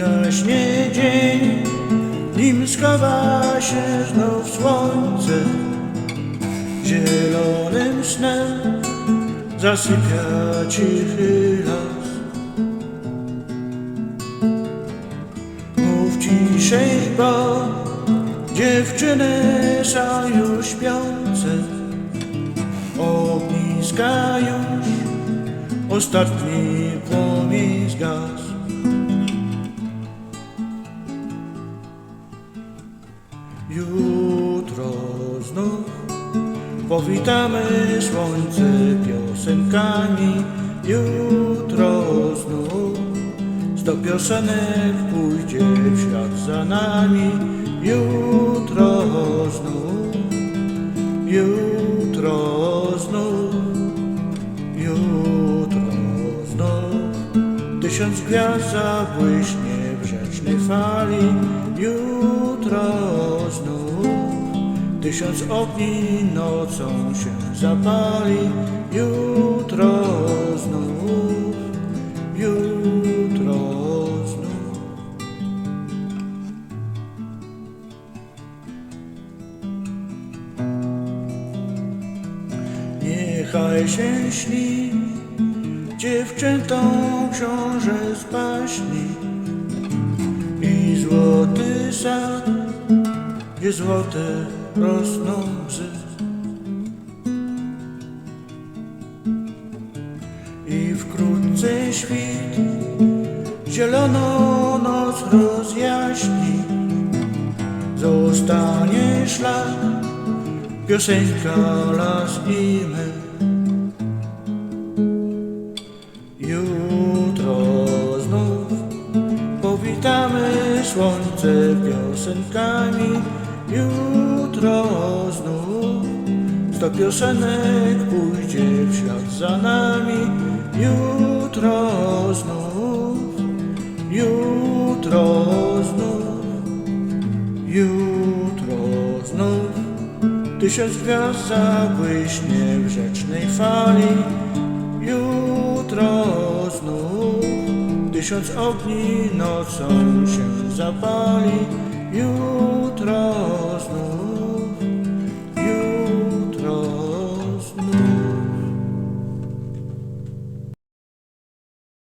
gaśnie dzień, nim schowa się znów słońce, zielonym snem zasypia cichy las. Mów ciszej, bo dziewczyny są już śpiące, ogniska już ostatni płomień zgasł. Jutro znów powitamy słońce piosenkami. Jutro znów sto piosenek pójdzie w świat za nami. Jutro znów, jutro znów, jutro znów. Tysiąc gwiazd zabłyśnie w rzecznej fali. Jutro Tysiąc ogni nocą się zapali. Jutro znów Jutro znów Niechaj się śni dziewczętom książę z baśni i złoty sad, gdzie złote rosną bzy. I wkrótce świt zieloną noc rozjaśni, zostanie szlak, piosenka, las i my. Jutro znów powitamy słońce piosenkami. Jutro znów sto piosenek pójdzie w świat za nami. Jutro znów, jutro znów, jutro znów. Tysiąc gwiazd zabłyśnie w rzecznej fali. Jutro znów tysiąc ogni nocą się zapali. Jutro znów